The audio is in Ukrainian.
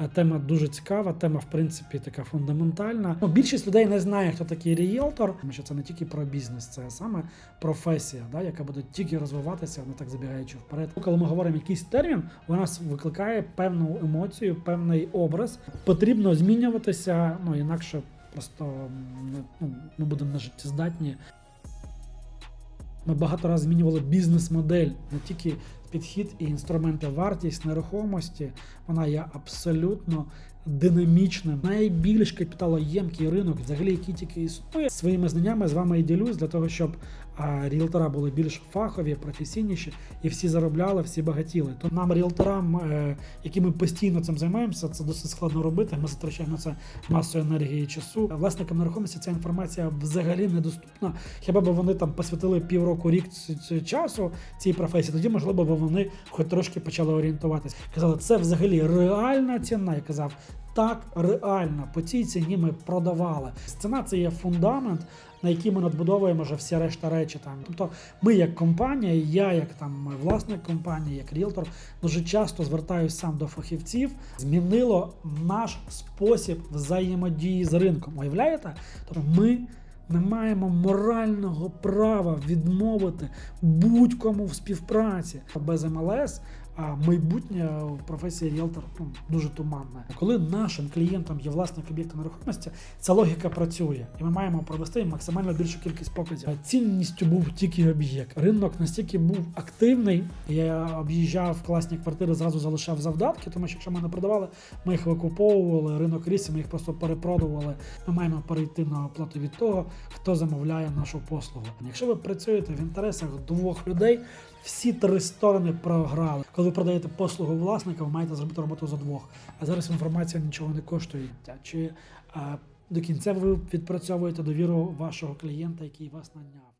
Е, Тема дуже цікава, тема, в принципі, така фундаментальна. Ну, більшість людей не знає, хто такий ріелтор, тому що це не тільки про бізнес, це саме професія, да, яка буде тільки розвиватися, не так забігаючи вперед. Коли ми говоримо якийсь термін, у нас викликає певну емоцію, певний образ. Потрібно змінюватися, ну інакше просто ну, ми будемо нежиттєздатні. Ми багато разів змінювали бізнес-модель, не тільки підхід і інструменти, вартість нерухомості. Вона є абсолютно динамічним. Найбільш капіталоємкий ринок, взагалі, який тільки існує. Своїми знаннями з вами і ділюсь для того, щоб ріелтора були більш фахові, професійніші, і всі заробляли, всі багатіли. То нам, ріелторам, е, які ми постійно цим займаємося, це досить складно робити. Ми затрачаємо це масу енергії і часу. Власникам нерухомості ця інформація взагалі недоступна. Хіба б вони там посвятили півроку рік часу цій професії, тоді можливо вони хоч трошки почали орієнтуватися. Казали, це взагалі реальна ціна. Я казав. Так, реально, по цій ціні ми продавали. Ціна це є фундамент, на який ми надбудовуємо вже всі решта речі. Там. Тобто, ми як компанія, я як там власник компанії, як ріелтор, дуже часто звертаюся сам до фахівців. Змінило наш спосіб взаємодії з ринком. Уявляєте? Тобто ми не маємо морального права відмовити будь-кому в співпраці без МЛС. А майбутнє в професії ріелтор ну, дуже туманне. Коли нашим клієнтам є власник об'єкту нерухомості, ця логіка працює, і ми маємо провести максимально більшу кількість показів. Цінністю був тільки об'єкт. Ринок настільки був активний. Я об'їжджав класні квартири, зразу залишав завдатки, тому що якщо ми не продавали, ми їх викуповували. Ринок ріс, ми їх просто перепродували. Ми маємо перейти на оплату від того, хто замовляє нашу послугу. Якщо ви працюєте в інтересах двох людей, всі три сторони програли. Коли ви продаєте послугу власника, ви маєте зробити роботу за двох. А зараз інформація нічого не коштує. Чи а, до кінця ви відпрацьовуєте довіру вашого клієнта, який вас наняв?